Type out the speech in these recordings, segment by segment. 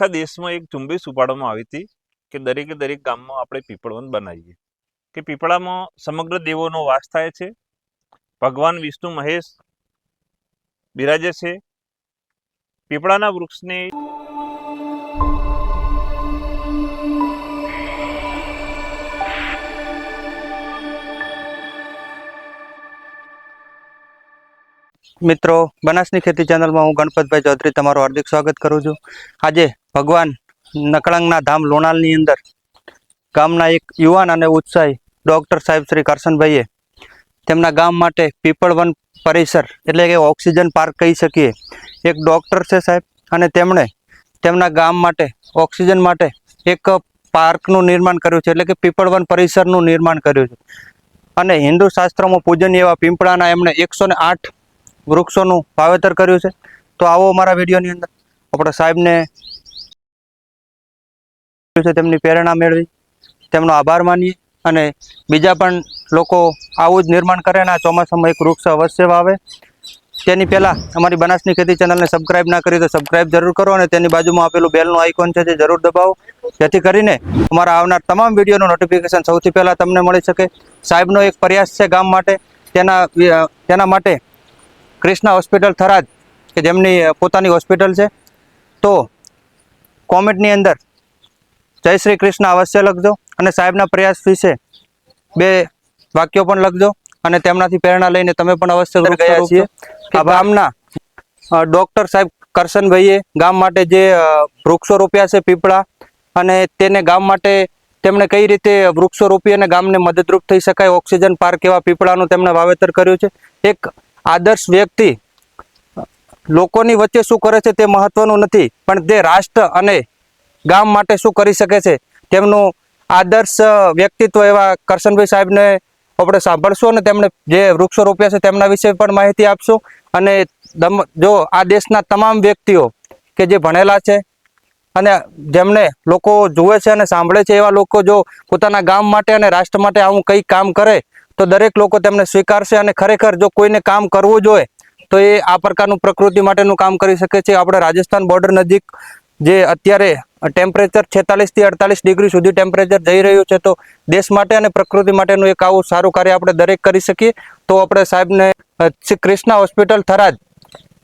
આખા દેશમાં એક ઝુંબેશ ઉપાડવામાં આવી હતી કે દરેકે દરેક ગામમાં આપણે પીપળવન બનાવીએ. કે પીપળામાં સમગ્ર દેવોનો વાસ થાય છે. ભગવાન વિષ્ણુ મહેશ બિરાજે છે. પીપળાના વૃક્ષની મિત્રો, બનાસની ખેતી ચેનલમાં હું ગણપતભાઈ ચૌધરી તમારું હાર્દિક સ્વાગત કરું છું. આજે ભગવાન નકળંગના ધામ લોણાલની અંદર ગામના એક યુવાન અને ઉત્સાહી ડૉક્ટર સાહેબ શ્રી કરશનભાઈએ તેમના ગામ માટે પીપળવન પરિસર એટલે કે ઓક્સિજન પાર્ક કહી શકીએ. એક ડૉક્ટર છે સાહેબ અને તેમણે તેમના ગામ માટે, ઓક્સિજન માટે એક પાર્કનું નિર્માણ કર્યું છે એટલે કે પીપળવન પરિસરનું નિર્માણ કર્યું છે. અને હિન્દુ શાસ્ત્રોમાં પૂજન એવા પીંપળાના એમણે એકસો આઠ વૃક્ષોનું વાવેતર કર્યું છે. તો આવો અમારા વિડીયોની અંદર આપણે સાહેબને તેમની પ્રેરણા મેળવી. તેમનો આભાર માનીએ અને બીજા પણ લોકો આવું જ નિર્માણ કરે અને આ ચોમાસામાં એક વૃક્ષ અવશ્ય વાવે. તેની પહેલાં અમારી બનાસની ખેતી ચેનલને સબસ્ક્રાઇબ ના કરી તો સબસ્ક્રાઇબ જરૂર કરો અને તેની બાજુમાં આપેલું બેલનું આઇકોન છે તે જરૂર દબાવો. જેથી કરીને અમારા આવનાર તમામ વિડીયોનું નોટિફિકેશન સૌથી પહેલાં તમને મળી શકે. સાહેબનો એક પ્રયાસ છે ગામ માટે. તેના તેના માટે કૃષ્ણા હોસ્પિટલ થરાદ કે જેમની પોતાની હોસ્પિટલ છે. તો કોમેન્ટની અંદર જય શ્રી કૃષ્ણ અવશ્ય લખજો અને સાહેબના પ્રયાસ વિશે બે વાક્યો પણ લખજો અને તેમનાથી પ્રેરણા લઈને તમે પણ અવશ્ય ગયા છીએ. આ ગામના ડૉક્ટર સાહેબ કરશનભાઈએ ગામ માટે જે વૃક્ષો રોપ્યા છે પીપળા અને તેને ગામ માટે તેમણે કઈ રીતે વૃક્ષો રોપી અને ગામને મદદરૂપ થઈ શકાય ઓક્સિજન પાર્ક એવા પીપળાનું તેમણે વાવેતર કર્યું છે. એક આદર્શ વ્યક્તિ લોકોની વચ્ચે શું કરે છે તે મહત્વનું નથી, પણ તે રાષ્ટ્ર અને ગામ માટે શું કરી શકે છે તેમનું આદર્શ વ્યક્તિત્વ એવા કરશનભાઈ સાહેબને આપણે સાંભળશું અને તેમણે જે વૃક્ષો રોપ્યા છે તેમના વિશે પણ માહિતી આપશું. અને જો આ દેશના તમામ વ્યક્તિઓ કે જે ભણેલા છે અને જેમને લોકો જુએ છે અને સાંભળે છે એવા લોકો જો પોતાના ગામ માટે અને રાષ્ટ્ર માટે આવું કંઈ કામ કરે તો દરેક લોકો તેમને સ્વીકારશે અને ખરેખર જો કોઈને કામ કરવું જોઈએ તો એ આ પ્રકારનું પ્રકૃતિ માટેનું કામ કરી શકે છે. આપણે રાજસ્થાન બોર્ડર નજીક જે અત્યારે ટેમ્પરેચર છેતાલીસથી અડતાલીસ ડિગ્રી સુધી ટેમ્પરેચર જઈ રહ્યું છે તો દેશ માટે અને પ્રકૃતિ માટેનું એક આવું સારું કાર્ય આપણે દરેક કરી શકીએ. તો આપણે સાહેબને શ્રી કૃષ્ણા હોસ્પિટલ થરાદ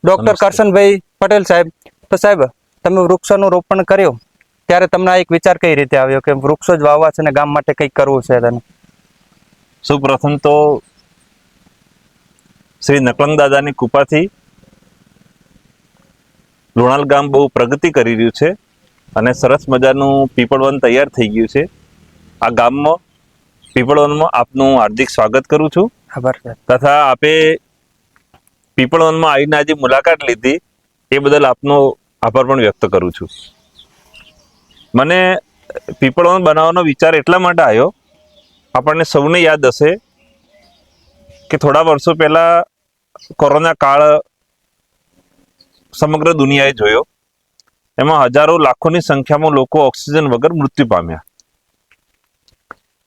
ડૉક્ટર. કરશનભાઈ પટેલ સાહેબ. તો સાહેબ તમે વૃક્ષોનું રોપણ કર્યું ત્યારે તમને એક વિચાર કઈ રીતે આવ્યો કે વૃક્ષો જ વાવવા છે અને ગામ માટે કંઈક કરવું છે તેને? સૌ પ્રથમ તો શ્રી નકલંગ દાદાની કૃપાથી લુણાલ ગામ બહુ પ્રગતિ કરી રહ્યું છે અને સરસ મજાનું પીપળવન તૈયાર થઈ ગયું છે. આ ગામમાં પીપળવનમાં આપનું હાર્દિક સ્વાગત કરું છું. તથા આપે પીપળવનમાં આવીને આજે મુલાકાત લીધી એ બદલ આપનો આભાર પણ વ્યક્ત કરું છું. મને પીપળવન બનાવવાનો વિચાર એટલા માટે આવ્યો આપણને સૌને યાદ હશે કે થોડા વર્ષો પહેલા કોરોના કાળ સમગ્ર દુનિયાએ જોયો. એમાં હજારો લાખોની સંખ્યામાં લોકો ઓક્સિજન વગર મૃત્યુ પામ્યા.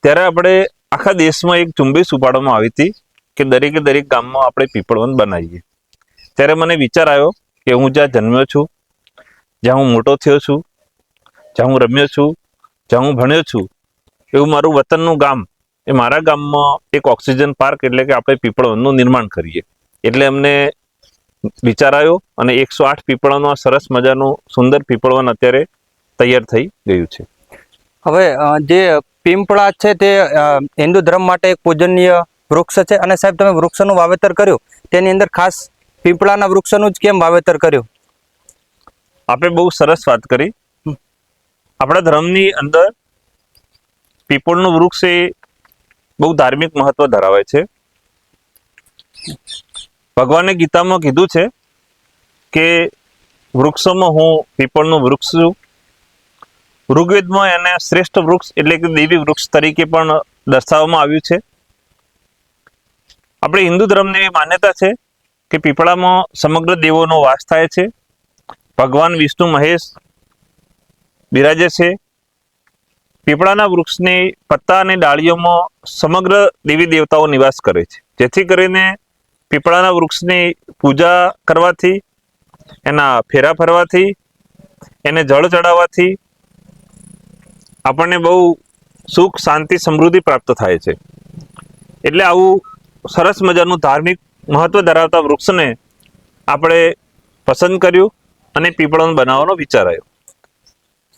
ત્યારે આપણે આખા દેશમાં એક ઝુંબેશ ઉપાડવામાં આવી હતી કે દરેકે દરેક ગામમાં આપણે પીપળવન બનાવીએ. ત્યારે મને વિચાર આવ્યો કે હું જ્યાં જન્મ્યો છું, જ્યાં હું મોટો થયો છું, જ્યાં હું રમ્યો છું, જ્યાં હું ભણ્યો છું, એવું મારું વતનનું ગામ એ મારા ગામમાં એક ઓક્સિજન પાર્ક એટલે કે આપણે પીપળોનું નિર્માણ કરીએ. એટલે અમને વિચાર આવ્યો અને એકસો આઠ પીપળાનું આ સરસ મજાનું સુંદર પીપળવન અત્યારે તૈયાર થઈ ગયું છે. હવે જે પીંપળા છે તે હિન્દુ ધર્મ માટે એક પૂજનીય વૃક્ષ છે અને સાહેબ તમે વૃક્ષોનું વાવેતર કર્યું. તેની અંદર ખાસ પીપળાના વૃક્ષોનું જ કેમ વાવેતર કર્યું? આપણે બહુ સરસ વાત કરી. આપણા ધર્મની અંદર પીપળનું વૃક્ષ એ બહુ ધાર્મિક મહત્વ ધરાવે છે. ભગવાને ગીતામાં કીધું છે કે વૃક્ષોમાં હું પીપળનું વૃક્ષ છું. ઋગ્વેદમાં એને શ્રેષ્ઠ વૃક્ષ એટલે કે દેવી વૃક્ષ તરીકે પણ દર્શાવવામાં આવ્યું છે. આપણે હિન્દુ ધર્મની એવી માન્યતા છે કે પીપળામાં સમગ્ર દેવોનો વાસ થાય છે. ભગવાન વિષ્ણુ મહેશ બિરાજે છે. પીપળાના વૃક્ષની પત્તા અને ડાળીઓમાં સમગ્ર દેવી દેવતાઓ નિવાસ કરે છે. જેથી કરીને પીપળાના વૃક્ષની પૂજા કરવાથી, એના ફેરા ફરવાથી, એને જળ ચડાવવાથી આપણને બહુ સુખ, શાંતિ, સમૃદ્ધિ પ્રાપ્ત થાય છે. એટલે આવું સરસ મજાનું ધાર્મિક મહત્વ ધરાવતા વૃક્ષને આપણે પસંદ કર્યું અને પીપળાનું બનાવવાનો વિચાર આવ્યો.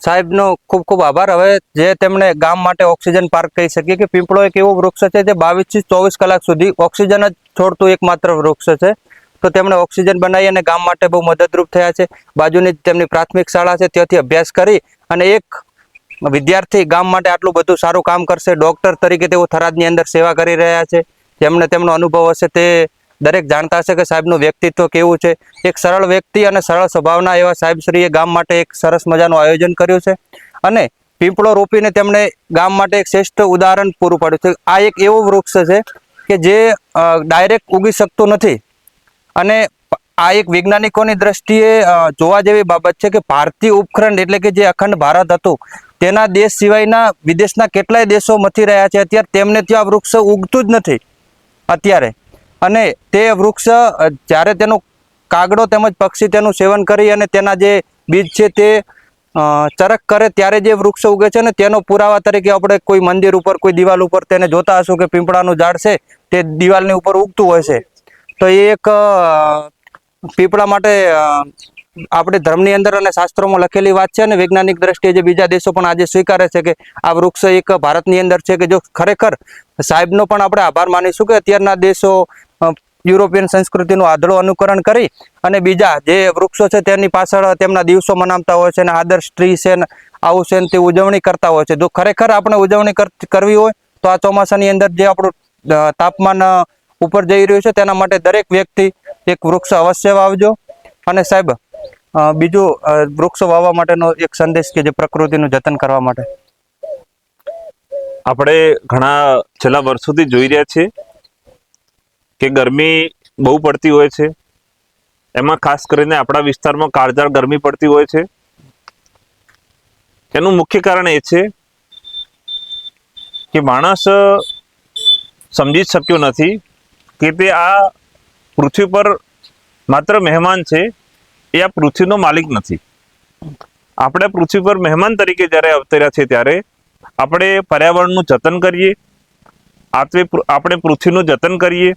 સાહેબનો ખૂબ ખૂબ આભાર. હવે જે તેમણે ગામ માટે ઓક્સિજન પાર્ક કહી શકીએ કે પીપળો એક એવો વૃક્ષ છે જે બાવીસથી ચોવીસ કલાક સુધી ઓક્સિજન જ છોડતું એકમાત્ર વૃક્ષ છે. તો તેમણે ઓક્સિજન બનાવી અને ગામ માટે બહુ મદદરૂપ થયા છે. બાજુની તેમની પ્રાથમિક શાળા છે, ત્યાંથી અભ્યાસ કરી અને એક વિદ્યાર્થી ગામ માટે આટલું બધું સારું કામ કરશે. ડોક્ટર તરીકે તેઓ થરાદની અંદર સેવા કરી રહ્યા છે. જેમને તેમનો અનુભવ હશે તે દરેક જાણતા હશે કે સાહેબનું વ્યક્તિત્વ કેવું છે. એક સરળ વ્યક્તિ અને સરળ સ્વભાવના એવા સાહેબશ્રીએ ગામ માટે એક સરસ મજાનું આયોજન કર્યું છે. અને પીપળો રોપીને તેમણે ગામ માટે એક શ્રેષ્ઠ ઉદાહરણ પૂરું પાડ્યું છે. આ એક એવો વૃક્ષ છે કે જે ડાયરેક્ટ ઉગી શકતું નથી. અને આ એક વૈજ્ઞાનિકોની દ્રષ્ટિએ જોવા જેવી બાબત છે કે ભારતીય ઉપખંડ એટલે કે જે અખંડ ભારત હતું, તેના દેશ સિવાયના વિદેશના કેટલાય દેશો મથી રહ્યા છે. અત્યારે તેમને ત્યાં વૃક્ષ ઉગતું જ નથી અત્યારે. અને તે વૃક્ષ જ્યારે તેનો કાગડો તેમજ પક્ષી તેનું સેવન કરી અને તેના જે બીજ છે તે ચરક કરે ત્યારે જે વૃક્ષ ઉગે છે ને તેનો પુરાવા તરીકે આપણે કોઈ મંદિર ઉપર, કોઈ દિવાલ ઉપર તેને જોતા હશું કે પીપળાનું ઝાડ છે, તે દિવાલની ઉપર ઉગતું હોય છે. તો એ એક પીપળા માટે આપણે ધર્મની અંદર અને શાસ્ત્રોમાં લખેલી વાત છે અને વૈજ્ઞાનિક દ્રષ્ટિએ જે બીજા દેશો પણ આજે સ્વીકારે છે કે આ વૃક્ષ એક ભારતની અંદર છે કે જો ખરેખર સાહેબનો પણ આપણે આભાર માનીશું કે અત્યારના દેશો યુરોપિયન સંસ્કૃતિનું આદળો અનુકરણ કરી અને બીજા જે વૃક્ષો છે તેની પાછળ તેમના દિવસો મનાવતા હોય છે અને આદર્શ ટ્રી છે ને, આવું છે તે ઉજવણી કરતા હોય છે. જો ખરેખર આપણે ઉજવણી કર- કરવી હોય તો આ ચોમાસાની અંદર જે આપણું તાપમાન ઉપર જઈ રહ્યું છે તેના માટે દરેક વ્યક્તિ એક વૃક્ષ અવશ્ય વાવજો. અને સાહેબ બીજું વૃક્ષો વાવવા માટેનો એક સંદેશ કે જે પ્રકૃતિનું જતન કરવા માટે? આપણે ઘણા છેલ્લા વર્ષોથી જોઈ રહ્યા છીએ કે ગરમી બહુ પડતી હોય છે. એમાં ખાસ કરીને આપણા વિસ્તારમાં કાળઝાળ ગરમી પડતી હોય છે. એનું મુખ્ય કારણ એ છે કે માણસ સમજી શક્યો નથી કે તે આ પૃથ્વી પર માત્ર મહેમાન છે. એ આ પૃથ્વીનો માલિક નથી. આપણે પૃથ્વી પર મહેમાન તરીકે જ્યારે અવતર્યા છે ત્યારે આપણે પર્યાવરણનું જતન કરીએ આપણે આપણે પૃથ્વીનું જતન કરીએ,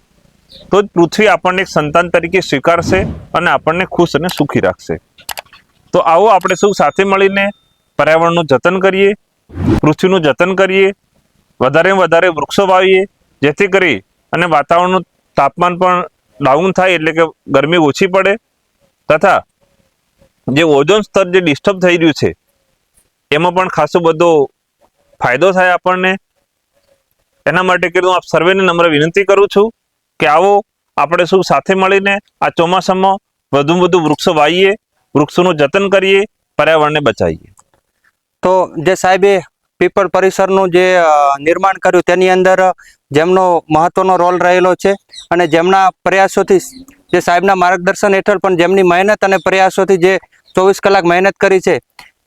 તો જ પૃથ્વી આપણને એક સંતાન તરીકે સ્વીકારશે અને આપણને ખુશ અને સુખી રાખશે. તો આવો આપણે સૌ સાથે મળીને પર્યાવરણનું જતન કરીએ, પૃથ્વીનું જતન કરીએ વધારે વધારે વૃક્ષો વાવીએ, જેથી કરી અને વાતાવરણનું તાપમાન પણ ડાઉન થાય એટલે કે ગરમી ઓછી પડે તથા જે ઓઝોન સ્તર જે ડિસ્ટર્બ થઈ રહ્યું છે, એમાં પણ ખાસો બધો ફાયદો થાય આપણને. એના માટે કીધું આપ સર્વેને નમ્ર વિનંતી કરું છું કે આવો આપણે શું સાથે મળીને આ ચોમાસામાં વધુ વધુ વૃક્ષો વાવીએ, વૃક્ષોનું જતન કરીએ, પર્યાવરણને બચાવીએ. તો જે સાહેબે પીપળ પરિસરનું જે નિર્માણ કર્યું તેની અંદર જેમનો મહત્વનો રોલ રહેલો છે અને જેમના પ્રયાસોથી જે સાહેબના માર્ગદર્શન હેઠળ પણ જેમની મહેનત અને પ્રયાસોથી જે ચોવીસ કલાક મહેનત કરી છે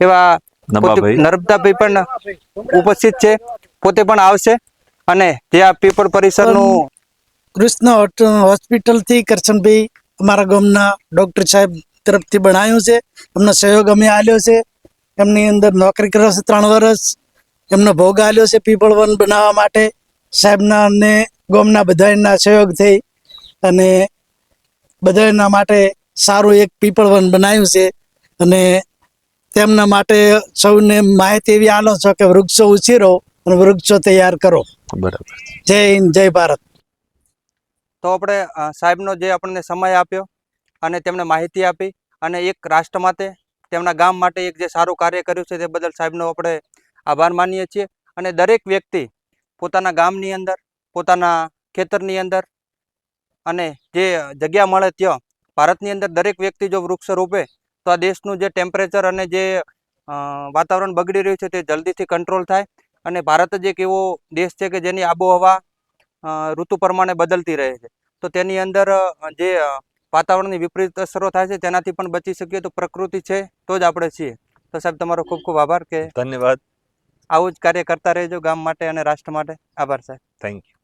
એવા પોતે નર્મદાભાઈ પણ ઉપસ્થિત છે પોતે પણ આવશે અને જે આ પીપળ પરિસરનું કૃષ્ણ હોસ્પિટલથી કરશનભાઈ અમારા ગામના ડૉક્ટર સાહેબ તરફથી બનાવ્યું છે એમનો સહયોગ અમે આલ્યો છે એમની અંદર નોકરી કર્યો છે ત્રણ વર્ષ એમનો ભોગ આલ્યો છે પીપળ વન બનાવવા માટે. સાહેબના અને ગોમના બધાના સહયોગથી અને બધાના માટે સારું એક પીપળ વન બનાવ્યું છે. અને તેમના માટે સૌને માહિતી એવી આલો છો કે વૃક્ષો ઉછેરો અને વૃક્ષો તૈયાર કરો. બરાબર. જય હિન્દ જય ભારત. તો આપણે સાહેબનો જે આપણને સમય આપ્યો અને તેમણે માહિતી આપી અને એક રાષ્ટ્ર માટે તેમના ગામ માટે એક જે સારું કાર્ય કર્યું છે તે બદલ સાહેબનો આપણે આભાર માનીએ છીએ અને દરેક વ્યક્તિ પોતાના ગામની અંદર, પોતાના ખેતરની અંદર અને જે જગ્યા મળે ત્યાં, ભારતની અંદર દરેક વ્યક્તિ જો વૃક્ષ રોપે, તો આ દેશનું જે ટેમ્પરેચર અને જે વાતાવરણ બગડી રહ્યું છે તે જલ્દીથી કંટ્રોલ થાય અને ભારત જ એક એવો દેશ છે કે જેની આબોહવા ઋતુ પ્રમાણે બદલતી રહે છે. તો તેની અંદર જે વાતાવરણની વિપરીત અસરો થાય છે તેનાથી પણ બચી શકીએ તો પ્રકૃતિ છે તો જ આપણે છીએ. તો સાહેબ, તમારો ખૂબ ખૂબ આભાર કે ધન્યવાદ. આવું જ કાર્ય કરતા રહેજો ગામ માટે અને રાષ્ટ્ર માટે. આભાર સાહેબ. Thank you